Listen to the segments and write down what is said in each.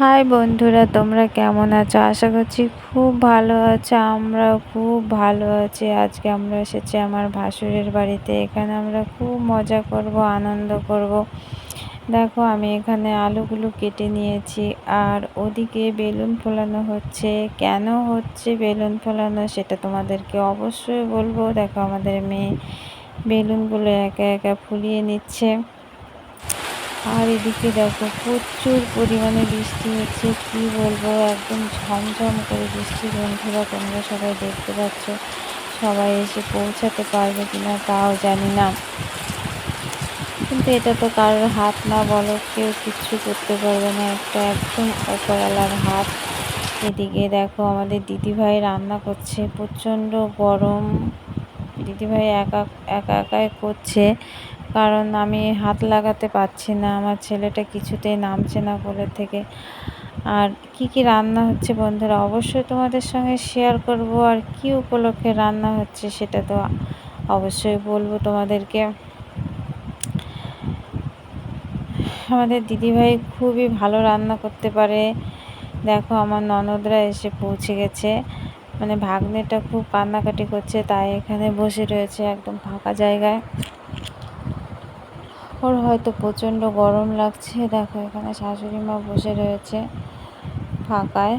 High বন্ধুরা, তোমরা কেমন আছো? আশা করছি খুব ভালো আছো, আমরাও খুব ভালো আছি। আজকে আমরা এসেছি আমার ভাসুরের বাড়িতে। এখানে আমরা খুব মজা করব, আনন্দ করব। দেখো, আমি এখানে আলুগুলো কেটে নিয়েছি, আর ওদিকে বেলুন ফোলানো হচ্ছে। কেন হচ্ছে বেলুন ফোলানো সেটা তোমাদেরকে অবশ্যই বলব। দেখো, আমাদের মেয়ে বেলুনগুলো একা একা ফুলিয়ে নিচ্ছে। আর এদিকে দেখো প্রচুর পরিমাণে বৃষ্টি হচ্ছে, কি বলব? একদম ঝমঝম করে বৃষ্টি। বন্ধুরা, তোমরা সবাই দেখতে পাচ্ছ, সবাই এসে পৌঁছাতে পারবে কিনা তাও জানি না। কিন্তু এটা তো কারোর হাত না বলো, কেউ কিচ্ছু করতে পারবে না। একটা একদম অপরালার হাত। এদিকে দেখো আমাদের দিদিভাই রান্না করছে, প্রচণ্ড গরম। দিদিভাই একা একা একাই করছে। কারণ আমি হাত লাগাতে পারছি না, আমার ছেলেটা কিছুতেই নামছে না কোলের থেকে। আর কি কি রান্না হচ্ছে বন্ধুরা, অবশ্যই তোমাদের সঙ্গে শেয়ার করব, আর কি উপলক্ষে রান্না হচ্ছে সেটা তো অবশ্যই বলব তোমাদেরকে। আমাদের দিদিভাই খুবই ভালো রান্না করতে পারে। দেখো আমার ননদরা এসে পৌঁছে গেছে। মানে ভাগ্নেটা খুব কান্নাকাটি করছে, তাই এখানে বসে রয়েছে একদম ফাঁকা জায়গায়। ওর হয়তো প্রচণ্ড গরম লাগছে। দেখো, এখানে শাশুড়ি মা বসে রয়েছে ফাঁকায়।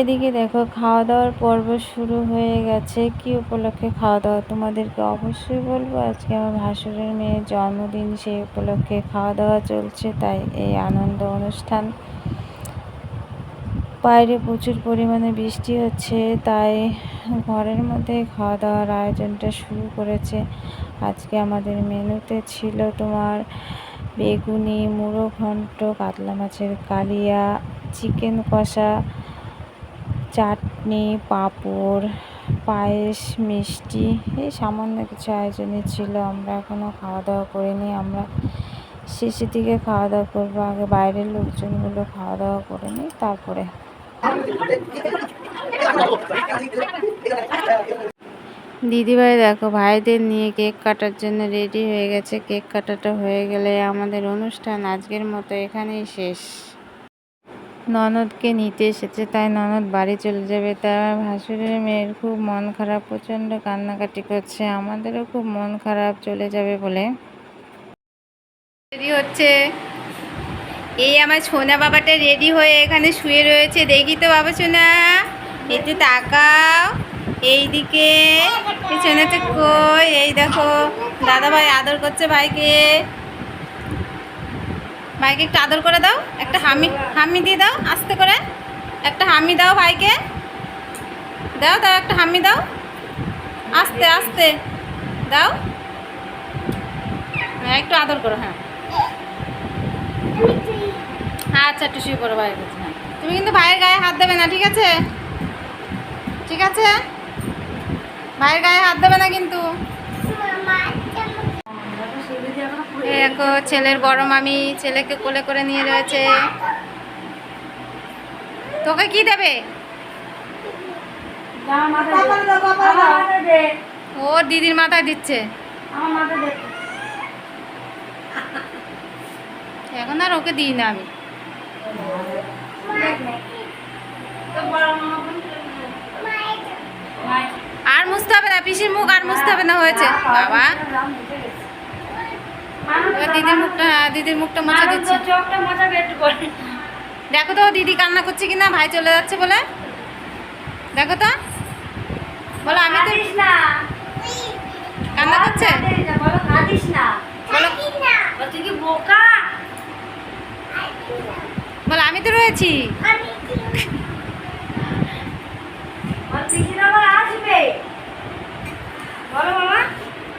এদিকে দেখো খাওয়া দাওয়ার পর্ব শুরু হয়ে গেছে। কি উপলক্ষে খাওয়া দাওয়া তোমাদেরকে অবশ্যই বলব, আজকে আমার ভাসুরের মেয়ের জন্মদিন, সেই উপলক্ষে খাওয়া দাওয়া চলছে, তাই এই আনন্দ অনুষ্ঠান। বাইরে প্রচুর পরিমাণে বৃষ্টি হচ্ছে, তাই ঘরের মধ্যে খাওয়া দাওয়ার আয়োজনটা শুরু করেছে। আজকে আমাদের মেনুতে ছিল তোমার বেগুনি মুড়ো ঘন্ট কাতলা মাছের কালিয়া, চিকেন কষা, চাটনি, পাঁপড়, পায়েস, মিষ্টি, এই সামান্য কিছু আয়োজনই ছিল। আমরা এখনও খাওয়া দাওয়া করিনি। আমরা শেষের দিকে খাওয়া দাওয়া করব, আগে বাইরের লোকজনগুলো খাওয়া দাওয়া করে নিই, তারপরে দিদিভাই, দেখো, ভাইদের নিয়ে কেক কাটার জন্য রেডি হয়ে গেছে। কেক কাটাটা হয়ে গেলে আমাদের অনুষ্ঠান আজকের মতো এখানেই শেষ। ননদকে নিতে এসেছে, তাই ননদ বাড়ি চলে যাবে। তার ভাসুরের মেয়ের খুব মন খারাপ, প্রচণ্ড কান্নাকাটি করছে। আমাদেরও খুব মন খারাপ চলে যাবে বলে। রেডি হচ্ছে। এই আমার সোনা বাবাটা রেডি হয়ে এখানে শুয়ে রয়েছে। দেখি তো বাবা সোনা, একটু তাকাও। এইদিকে পিছনেতে কই? এই দেখো দাদা ভাই আদর করছে ভাইকে। ভাইকে একটু আদর করে দাও। একটা হামি হামি দিয়ে দাও, আস্তে করে। একটা হামি দাও ভাইকে। দাও দাও, একটা হামি দাও। আস্তে আস্তে। দাও। হ্যাঁ একটু আদর করো হ্যাঁ হ্যাঁ আচ্ছা একটু শুয়ে ভাইয়ের কাছে তুমি কিন্তু ভাইয়ের গায়ে হাত দেবে না, ঠিক আছে? ঠিক আছে? ভাইয়ের গায়ে হাত দেবে না কিন্তু। দেখো, ছেলের বড় মামি ছেলেকে কোলে করে নিয়ে রয়েছে। তোকে কি দেবে? ও দিদির মাথায় দিচ্ছে। এখন আর ওকে দিই না আমি আর মুছতে হবে না পিসির মুখ আর মুছতে হবে না হয়েছে। বাবা। দিদির মুখটা দিদির মুখটা মুছে দিচ্ছে। দেখো তো দিদি কান্না করছে কিনা? ভাই চলে যাচ্ছে বলে। দেখো তো। বলো আমি তো কান্না করছে? বলো বলো। আমি তো রয়েছি।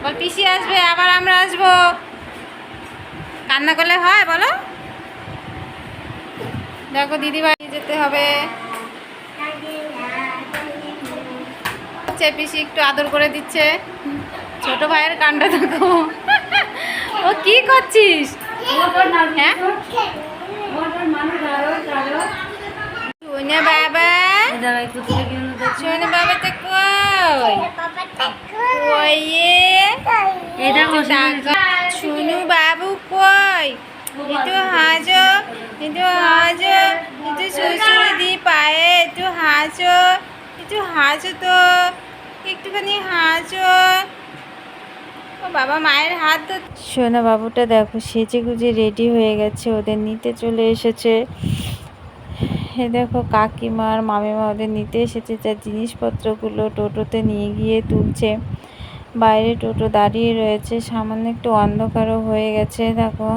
বল পিসি আসবে আবার আমরা আসব। কান্না করলে হয় বলো। দেখো দিদি বাড়ি যেতে হবে। পিসি একটু আদর করে দিচ্ছে। ছোট ভাইয়ের কাণ্ড দেখো। ও কি করছিস? হ্যাঁ? বাবা। বাবা কই? শুনু বাবু কই? একটু হাজো একটু হাজো একটু শ্বশুর দি পায়ে একটু হাজো একটু হাজো তো একটুখানি হাজো। বাবা মায়ের হাত তো সোনা বাবুটা দেখো সেজে গুজে রেডি হয়ে গেছে ওদের নিতে চলে এসেছে। দেখো কাকিমা আর মামিমা ওদের নিতে এসেছে, যা জিনিসপত্রগুলো টোটোতে নিয়ে গিয়ে তুলছে। বাইরে টোটো দাঁড়িয়ে রয়েছে সামান্য একটু অন্ধকারও হয়ে গেছে, দেখো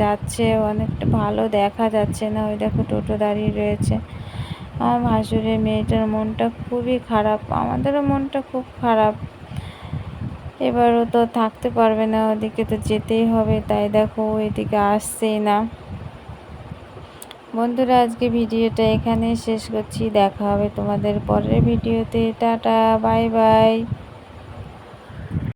যাচ্ছে, অনেকটা ভালো দেখা যাচ্ছে না, ওই দেখো টোটো দাঁড়িয়ে রয়েছে। আমার ভাসুরের মেয়েটার মনটা খুবই খারাপ, আমাদেরও মনটা খুব খারাপ। এবারও তো থাকতে পারবে না, ওদিকে তো যেতেই হবে, তাই দেখো এদিকে আসছেই না। বন্ধুরা আজকে ভিডিওটা এখানে শেষ করছি। দেখা হবে তোমাদের পরের ভিডিওতে। Ta-ta bye bye.